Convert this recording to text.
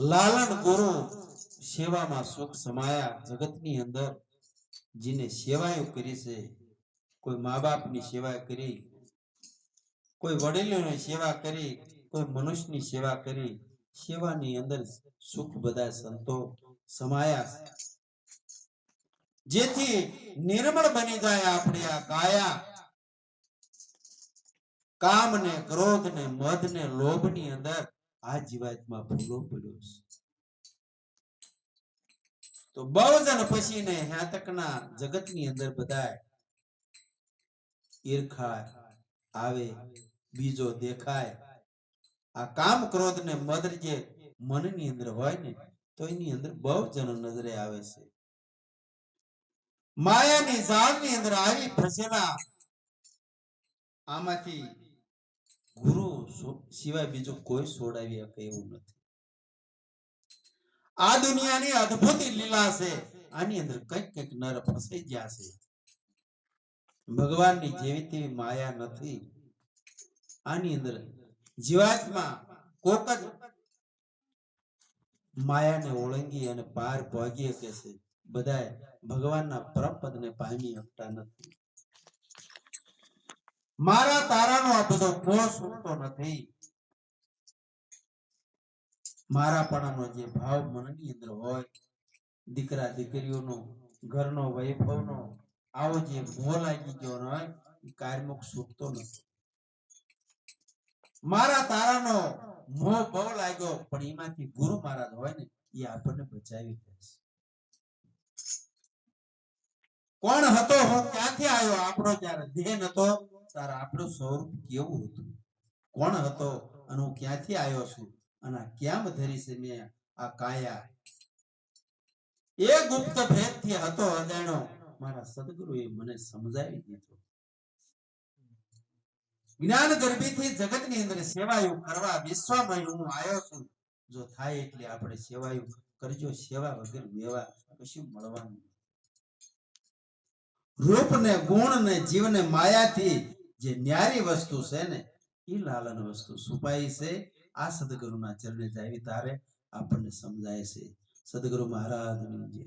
લાલન ગુરુ સેવામાં સુખ સમાયા જગતની અંદર જેને સેવાઓ કરી છે, કોઈ મા બાપની સેવા કરી, કોઈ વડીલોની સેવા કરી, કોઈ મનુષ્યની સેવા કરી, સેવાની અંદર સુખ બધા સંતો સમાયા જેથી નિર્મળ બની જાય આપણે આ કાયા. કામ ને ક્રોધ ને મધ ને લોભની અંદર આ જીવાતમાં ભૂલો પડ્યો છે. તો બહુજન પછી ને હાતકના જગતની અંદર બધા ઈર્ખા આવે, બીજો દેખાય. આ કામ ક્રોધ ને મદ જે મનની અંદર હોય ને, તો એની અંદર બહુ જન નજરે આવે છે. માયાની ઝાડની અંદર આવી ફસેલા આમાંથી ગુરુ સિવાય બીજું કોઈ છોડાવી શકે એવું નથી. આ દુનિયાની અદ્ભુત લીલા છે. આની અંદર કંઈક કંઈક નર ફસાઈ ગયા છે. ભગવાનની જેવી તેવી માયા નથી. આની અંદર જીવાત્મા કોક જ માયાને ઓળંગી અને પાર પહોંચી શકે છે. બધાય ભગવાનના પરમપદને પામી શકતા નથી. મારા તારાનો આ બધો કોષ ઉઠતો નથી. મારાપણાનો જે ભાવ મનની અંદર હોય, દીકરા દીકરીઓનો, ઘરનો વૈભવનો, આવો જે મોહ લાગી ગયો હોય એ કાર્યમુખ છૂટતો નથી. મારા તારાનો મોહ બહુ લાગ્યો, પણ એમાંથી ગુરુ મહારાજ હોય ને એ આપણને બચાવી દે છે. કોણ હતો? હું ક્યાંથી આવ્યો? આપણો જયારે દેહ નતો ત્યારે આપણું સ્વરૂપ કેવું હતું? કોણ હતો અને હું ક્યાંથી આવ્યો છું અને કેમ ધરી છે મેં આ કાયા? એ ગુપ્ત ભેદથી હતો અજાણો મારા સદગુરુએ મને સમજાવી દીધો. જ્ઞાન ગર્ભીથી જગતની અંદર સેવાયું કરવા વિશ્વમય હું આવ્યો છું. જો થાય એટલે આપણે સેવાયું કરજો, સેવા વગર મેવા કશું મળવાનું રૂપ ને ગુણ ને જીવ ને માયાથી જે ન્યારી વસ્તુ છે ને એ લાલન વસ્તુ. છુપાઈ છે, આ સદગુરુના ચરણે જાવી તારે આપણને સમજાય છે. સદગુરુ મહારાજની જય